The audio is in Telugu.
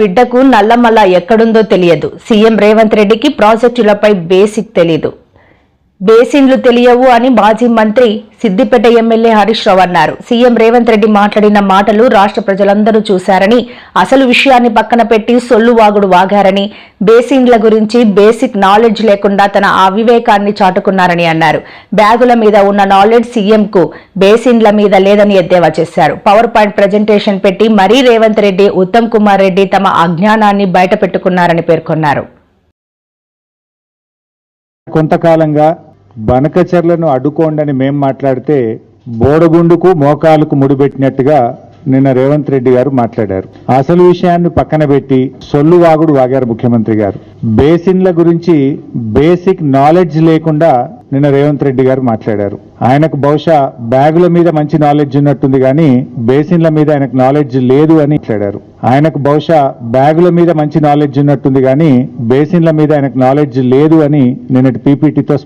బిడ్డకు నల్లమల్ల ఎక్కడుందో తెలియదు. సీఎం రేవంత్ రెడ్డికి ప్రాజెక్టులపై బేసిక్ తెలీదు. బేసిన్లు తెలియవు అని మాజీ మంత్రి సిద్దిపేట ఎమ్మెల్యే హరీష్ రావు అన్నారు. సీఎం రేవంత్ రెడ్డి మాట్లాడిన మాటలు రాష్ట్ర ప్రజలందరూ చూశారని అసలు విషయాన్ని పక్కన పెట్టి సొల్లు వాగుడు వాగారని బేసిన్ల గురించి బేసిక్ నాలెడ్జ్ లేకుండా తన అవివేకాన్ని చాటుకున్నారని అన్నారు. బ్యాగుల మీద ఉన్న నాలెడ్జ్ సీఎంకు బేసిన్ల మీద లేదని ఎద్దేవా చేశారు. పవర్ పాయింట్ ప్రజెంటేషన్ పెట్టి మరీ రేవంత్ రెడ్డి ఉత్తమ్ కుమార్ రెడ్డి తమ అజ్ఞానాన్ని బయటపెట్టుకున్నారని పేర్కొన్నారు. కొంతకాలంగా బనకచర్లను అడ్డుకోండని మేం మాట్లాడితే బోడగుండుకు మోకాలకు ముడిపెట్టినట్టుగా నిన్న రేవంత్ రెడ్డి గారు మాట్లాడారు. అసలు విషయాన్ని పక్కన పెట్టి సొల్లు వాగుడు వాగారు ముఖ్యమంత్రి గారు. బేసిన్ల గురించి బేసిక్ నాలెడ్జ్ లేకుండా నిన్న రేవంత్ రెడ్డి గారు మాట్లాడారు. ఆయనకు బహుశా బ్యాగుల మీద మంచి నాలెడ్జ్ ఉన్నట్టుంది కానీ బేసిన్ల మీద ఆయనకు నాలెడ్జ్ లేదు అని మాట్లాడారు. ఆయనకు బహుశా బ్యాగుల మీద మంచి నాలెడ్జ్ ఉన్నట్టుంది కానీ బేసిన్ల మీద ఆయనకు నాలెడ్జ్ లేదు అని నిన్నటి పీపీటీతో